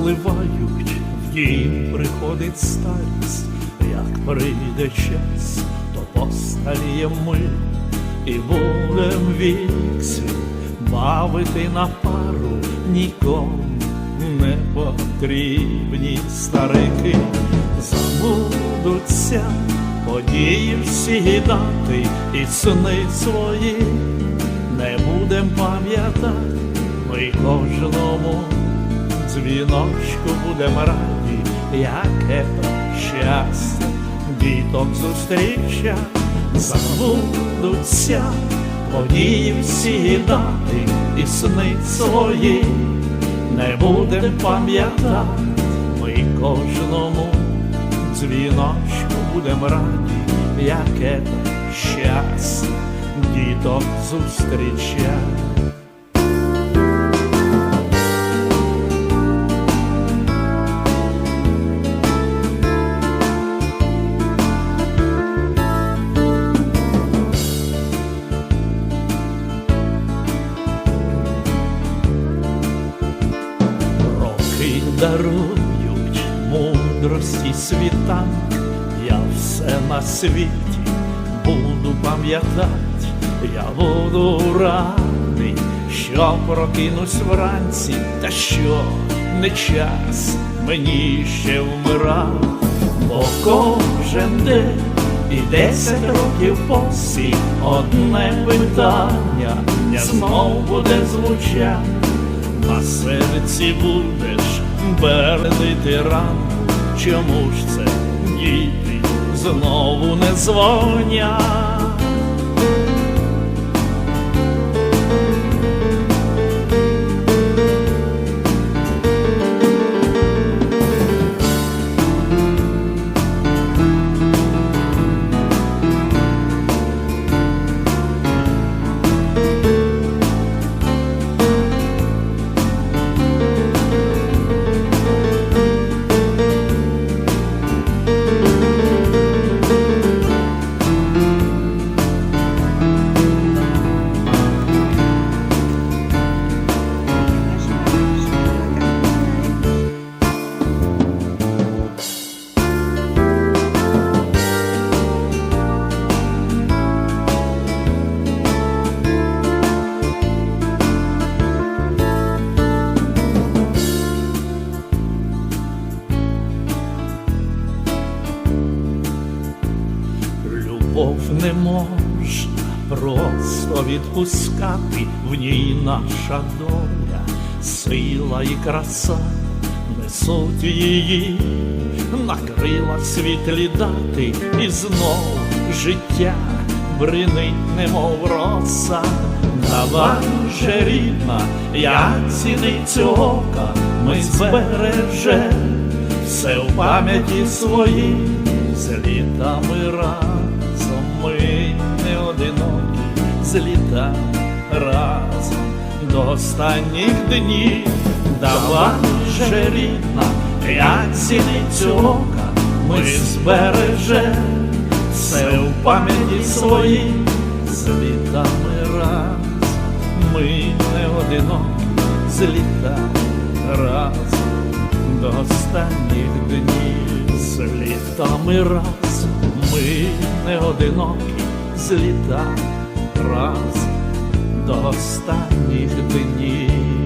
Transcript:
спливають, в дім приходить старість, як прийде час, то постаріє ми і будем вік бавити на пару. Нікому не потрібні старики, забудуться події всі дати і сни свої не будем пам'ятати, ми кожному дзвіночку будем раді, яке то щастя, діток зустріча, забудуться події всі дати і сни свої, не будем пам'ятати, ми кожному дзвіночку будем раді, яке то щастя, діток зустріча. Дарують мудрості світанк, я все на світі буду пам'ятати, я буду радий, що прокинусь вранці, та що не час мені ще вмирати, бо кожен день і десять років поспіль одне питання знов буде звучати. На серці будеш бередити ранку, чому ж це діти знову не дзвонять? Любов не можна просто відпускати, в ній наша доля, сила і краса несуть її, на крилах світлі дати, і знов життя бринить, немов роса. Давай же рідна, як ціницю ока, ми збережем все в пам'яті своїй, з літами разом разом до останніх днів. Давай же рідна, як сіницю ока, ми збережем все в пам'яті своїй, з літами разом ми не одинокі, з літами разом до останніх днів. З літами разом ми не одинокі, з літами разом до останніх днів.